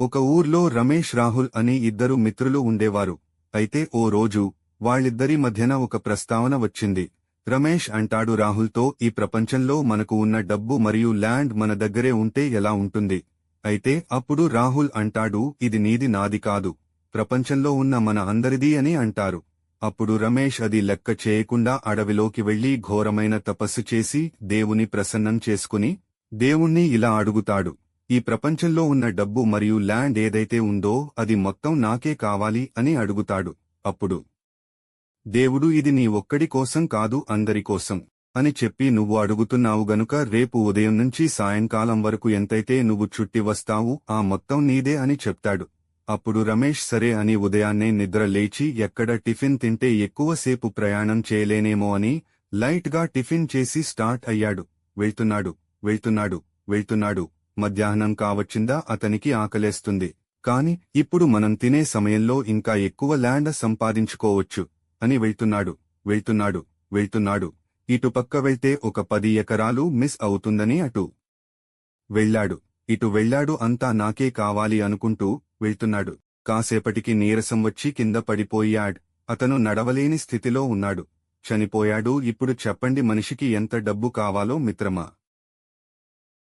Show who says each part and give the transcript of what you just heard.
Speaker 1: ఒక ఊర్లో రమేష్ రాహుల్ అని ఇద్దరు మిత్రులు ఉండేవారు. అయితే ఓ రోజు వాళ్ళిద్దరి మధ్యన ఒక ప్రస్తావన వచ్చింది. రమేష్ అంటాడు రాహుల్తో ఈ ప్రపంచంలో మనకు ఉన్న డబ్బు మరియు ల్యాండ్ మన దగ్గరే ఉంటే ఎలా ఉంటుంది? అయితే అప్పుడు రాహుల్ అంటాడు ఇది నీది నాది కాదు. ప్రపంచంలో ఉన్న మన అందరిది అని అంటారు. అప్పుడు రమేష్ అది లెక్క చేయకుండా అడవిలోకి వెళ్ళి ఘోరమైన తపస్సు చేసి దేవుని ప్రసన్నం చేసుకుని దేవుణ్ణి ఇలా అడుగుతాడు. ఈ ప్రపంచంలో ఉన్న డబ్బు మరియు ల్యాండ్ ఏదైతే ఉందో అది మొత్తం నాకే కావాలి అని అడుగుతాడు. అప్పుడు దేవుడు ఇది నీ ఒక్కడి కోసం కాదు అందరి కోసం అని చెప్పి నువ్వు అడుగుతున్నావు గనుక రేపు ఉదయం నుంచి సాయంకాలం వరకు ఎంతైతే నువ్వు చుట్టి వస్తావు ఆ మొత్తం నీదే అని చెప్తాడు. అప్పుడు రమేష్ సరే అని ఉదయాన్నే నిద్ర లేచి ఎక్కడ టిఫిన్ తింటే ఎక్కువసేపు ప్రయాణం చేయలేనేమో అని లైట్గా టిఫిన్ చేసి స్టార్ట్ అయ్యాడు. వెళ్తున్నాడు వెళ్తున్నాడు వెళ్తున్నాడు. మధ్యాహ్నం కావచ్చిందా అతనికి ఆకలేస్తుంది. కాని ఇప్పుడు మనం తినే సమయంలో ఇంకా ఎక్కువ ల్యాండ్ సంపాదించుకోవచ్చు. అని వెళ్తున్నాడు. వెళ్తున్నాడు. వెళ్తున్నాడు. ఇటుపక్క వెళ్తే ఒక పది ఎకరాలు మిస్ అవుతుందని అటు వెళ్ళాడు. ఇటు వెళ్ళాడు అంతా నాకే కావాలి అనుకుంటూ వెళ్తున్నాడు. కాసేపటికి నీరసం వచ్చి కింద పడిపోయాడ్. అతను నడవలేని స్థితిలో ఉన్నాడు. చనిపోయాడు. ఇప్పుడు చెప్పండి మనిషికి ఎంత డబ్బు కావాలో మిత్రమా?